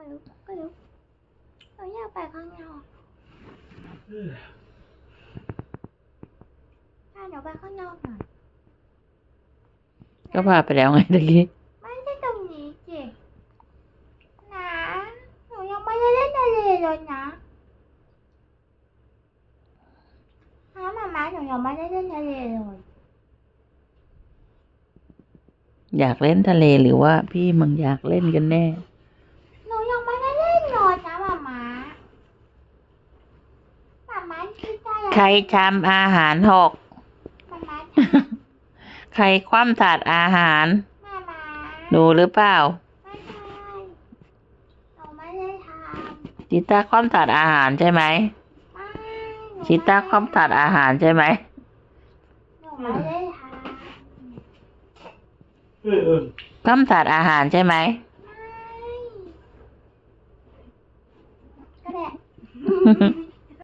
ก็รู้ก็รู้หนูอยากไปข้างนอกพาหนูไปข้างนอกหน่อยก็พาไปแล้วไงตะกี้ไม่ใช่ตรงนี้สินะหนูยังไม่ได้เล่นทะเลเลยนะฮะมาม่าหนูยังไม่ได้เล่นทะเลเลยอยากเล่นทะเลหรือว่าพี่มึงอยากเล่นกันแน่ หนูยังไม่ได้เล่นเลยนะมาม่ามาม่าคิดได้ยัง ใครทำอาหารหกมาม่าใครคว่ำถาดอาหารมาม่าหนูหรือเปล่าไม่ใช่หนูไม่ได้ทชิต้าคว่ำถาดอาหารใช่ไหมำไม่หนูชิต้าคว่ำถาดอาหารใช่ไหมหนูไม่ได้ทเออเออคว่ำถาดอาหารใช่ไหมำไม่ก็ได้